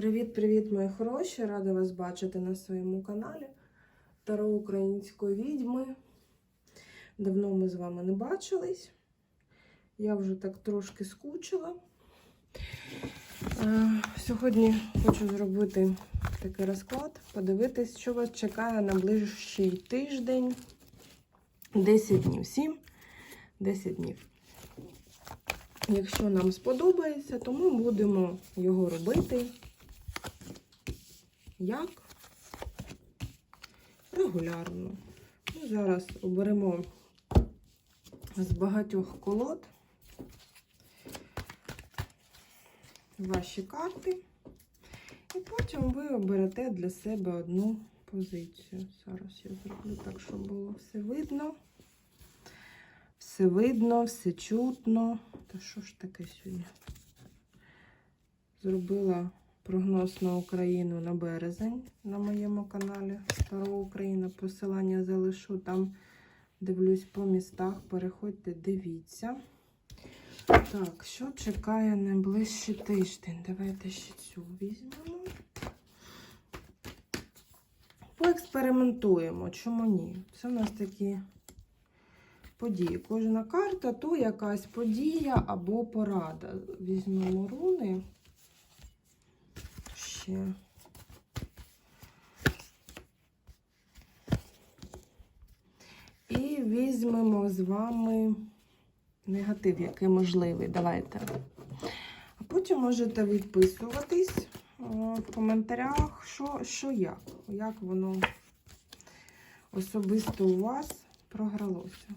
Привіт-привіт, мої хороші! Рада вас бачити на своєму каналі Таро Української відьми. Давно ми з вами не бачились. Я вже так трошки скучила. Е, Сьогодні хочу зробити такий розклад, подивитись, що вас чекає на ближчий тиждень. 10 днів. 7, 10 днів. Якщо нам сподобається, то ми будемо його робити як регулярно. Ми зараз оберемо з багатьох колод ваші карти, і потім ви оберете для себе одну позицію. Зараз я зроблю так, щоб було все видно. Все видно, все чутно. Та що ж таке сьогодні? Зробила прогноз на Україну на березень на моєму каналі Старо Україна. Посилання залишу там, дивлюсь по містах. Переходьте, дивіться. Так, що чекає найближчий тиждень? Давайте ще цю візьмемо. Поекспериментуємо, чому ні? Це у нас такі події. Кожна карта то якась подія або порада. Візьмемо руни. Ще. І візьмемо з вами негатив, який можливий. Давайте. А потім можете відписуватись в коментарях, що, що як, як воно особисто у вас програлося.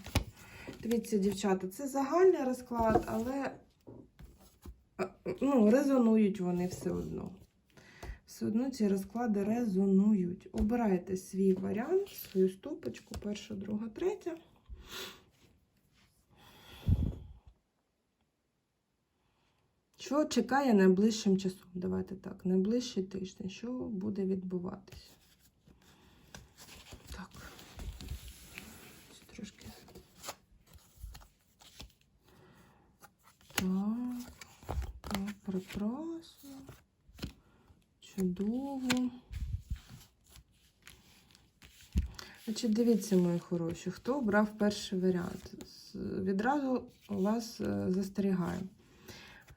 Дивіться, дівчата, це загальний розклад, але ну, резонують вони все одно. Все одно ці розклади резонують. Обирайте свій варіант, свою стопочку, перша, друга, третя. Що чекає найближчим часом? Давайте так, найближчий тиждень. Що буде відбуватись? Так. Трошки. Так. Так, прекрасно. Чудово. Значить, дивіться, мої хороші, хто обрав перший варіант. Відразу вас е, застерігаю.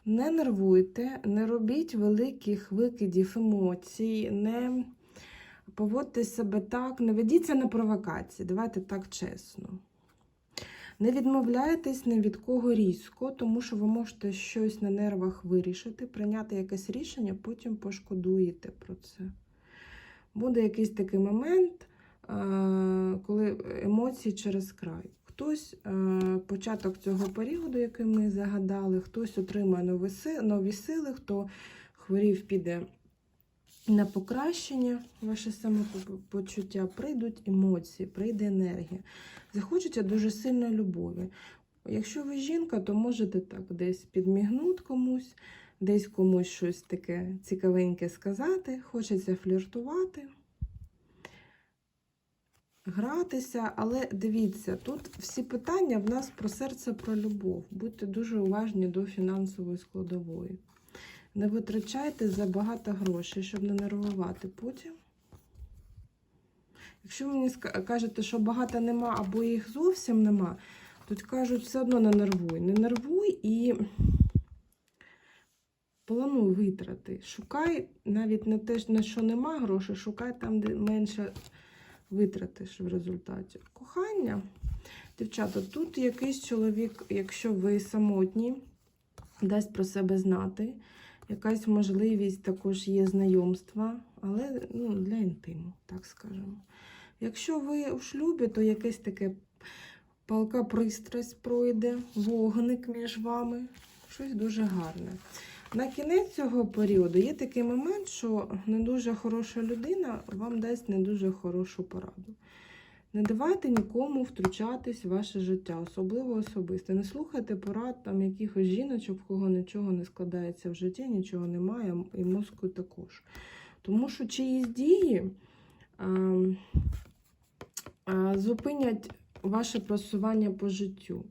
Не нервуйте, не робіть великих викидів емоцій, не поводьте себе так, не ведіться на провокації, давайте так чесно. Не відмовляйтесь ні від кого різко, тому що ви можете щось на нервах вирішити, прийняти якесь рішення, потім пошкодуєте про це. Буде якийсь такий момент, коли емоції через край. Хтось початок цього періоду, який ми загадали, хтось отримає нові сили, хто хворів, піде на покращення, ваше самопочуття, прийдуть емоції, прийде енергія. Захочеться дуже сильної любові. Якщо ви жінка, то можете так десь підмігнути комусь, десь комусь щось таке цікавеньке сказати, хочеться фліртувати гратися, але дивіться, тут всі питання в нас про серце, про любов. Будьте дуже уважні до фінансової складової. Не витрачайте забагато грошей, щоб не нервувати потім. Якщо ви мені кажете, що багато нема або їх зовсім нема, тут кажуть, все одно не нервуй. Не нервуй і плануй витрати. Шукай навіть не те, на що нема грошей, шукай там, де менше витратиш в результаті. Кохання. Дівчата, тут якийсь чоловік, якщо ви самотні, дасть про себе знати. Якась можливість також є знайомства, але ну, для інтиму, так скажемо. Якщо ви у шлюбі, то якесь таке палка пристрасть пройде, вогник між вами. Щось дуже гарне. На кінець цього періоду є такий момент, що не дуже хороша людина вам дасть не дуже хорошу пораду. Не давайте нікому втручатись в ваше життя, особливо особисте. Не слухайте порад там якихось жіночок, в кого нічого не складається в житті, нічого немає, і мозку також. Тому що чиїсь дії а, а, зупинять ваше просування по життю.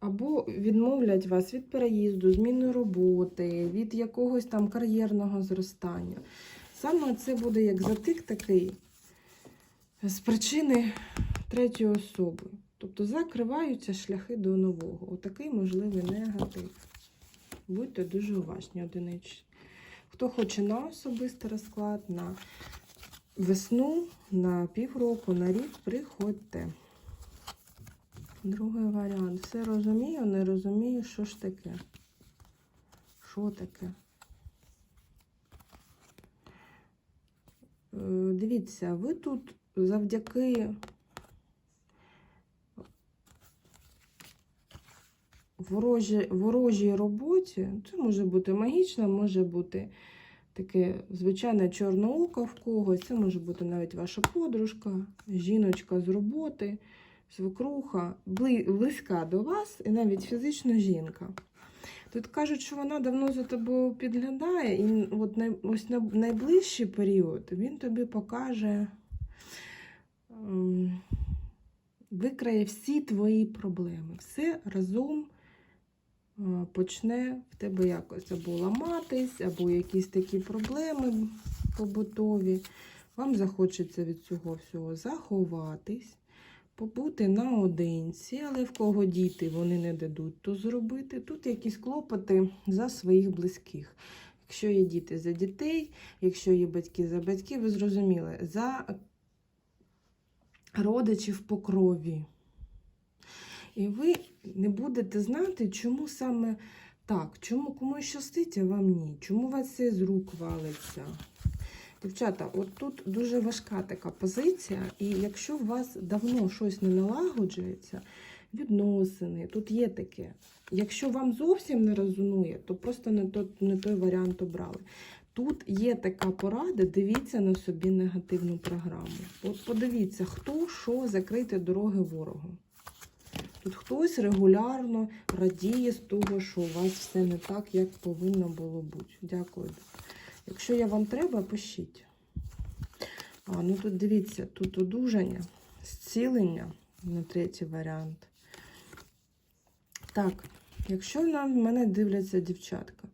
або відмовлять вас від переїзду, зміни роботи, від якогось там кар'єрного зростання. Саме це буде як затик такий з причини третьої особи. Тобто закриваються шляхи до нового. Отакий можливий негатив. Будьте дуже уважні, одиничні. Хто хоче на особистий розклад, на весну, на півроку, на рік, приходьте. Другий варіант. Все розумію, не розумію, що ж таке. Що таке? Е, Дивіться, ви тут завдяки ворожі, ворожій роботі, це може бути магічна, може бути таке звичайне чорне око в когось, це може бути навіть ваша подружка, жіночка з роботи, свекруха, близька до вас і навіть фізично жінка. Тут кажуть, що вона давно за тобою підглядає, і от ось на найближчий період він тобі покаже, викрає всі твої проблеми. Все разом е, почне в тебе якось або ламатись, або якісь такі проблеми побутові. Вам захочеться від цього всього заховатись, побути наодинці, але в кого діти вони не дадуть то зробити. Тут якісь клопоти за своїх близьких. Якщо є діти за дітей, якщо є батьки за батьків, ви зрозуміли, за родичів по крові. І ви не будете знати, чому саме так, чому комусь щастить, а вам ні, чому у вас все з рук валиться. Дівчата, от тут дуже важка така позиція, і якщо у вас давно щось не налагоджується, відносини, тут є таке. Якщо вам зовсім не резонує, то просто не той, не той варіант обрали. Тут є така порада, дивіться на собі негативну програму. От подивіться, хто що закрити дороги ворогу. Тут хтось регулярно радіє з того, що у вас все не так, як повинно було бути. Дякую. Якщо я вам треба, пишіть. А, ну тут дивіться, тут одужання, зцілення на третій варіант. Так, якщо на мене дивляться дівчатка,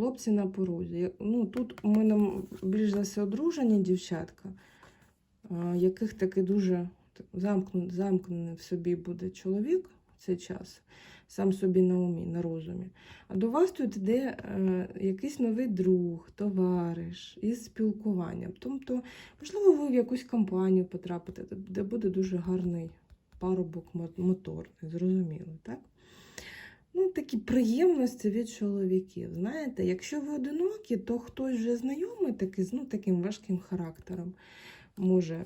хлопці на порозі. Ну, тут у мене більш за все одружені дівчатка, яких таки дуже замкнений, замкнений в собі буде чоловік в цей час, сам собі на умі, на розумі. А до вас тут йде е, якийсь новий друг, товариш із спілкуванням. Тобто, можливо, ви в якусь компанію потрапите, де- де буде дуже гарний парубок моторний, зрозуміло, так? Ну, такі приємності від чоловіків. Знаєте, якщо ви одинокі, то хтось вже знайомий такий, з ну, таким важким характером може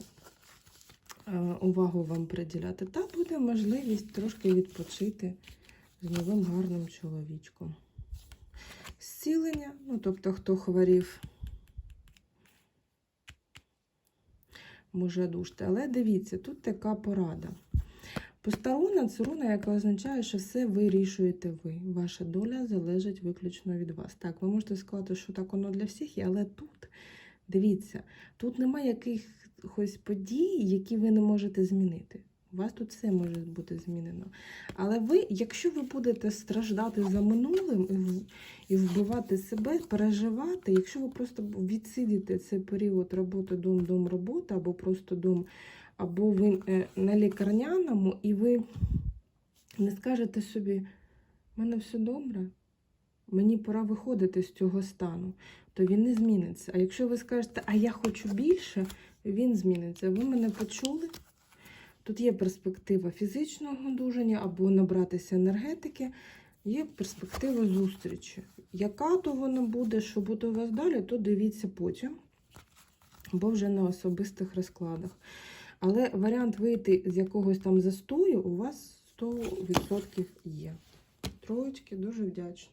е, увагу вам приділяти. Та буде можливість трошки відпочити з новим гарним чоловічком. Зцілення, ну тобто, хто хворів, може дужти. Але дивіться, тут така порада. Посторонна це руна, яка означає, що все вирішуєте ви. Ваша доля залежить виключно від вас. Так, ви можете сказати, що так воно для всіх є, але тут, дивіться, тут немає якихось подій, які ви не можете змінити. У вас тут все може бути змінено. Але ви, якщо ви будете страждати за минулим і вбивати себе, переживати, якщо ви просто відсидите цей період роботи дом, дом, робота, або просто дом, або ви е, на лікарняному, і ви не скажете собі, в мене все добре, мені пора виходити з цього стану, то він не зміниться. А якщо ви скажете, а я хочу більше, він зміниться. Ви мене почули? Тут є перспектива фізичного одужання або набратися енергетики, є перспектива зустрічі. Яка то вона буде, що буде у вас далі, то дивіться потім, або вже на особистих розкладах. Але варіант вийти з якогось там застою у вас 100% є. Троєчки, дуже вдячна.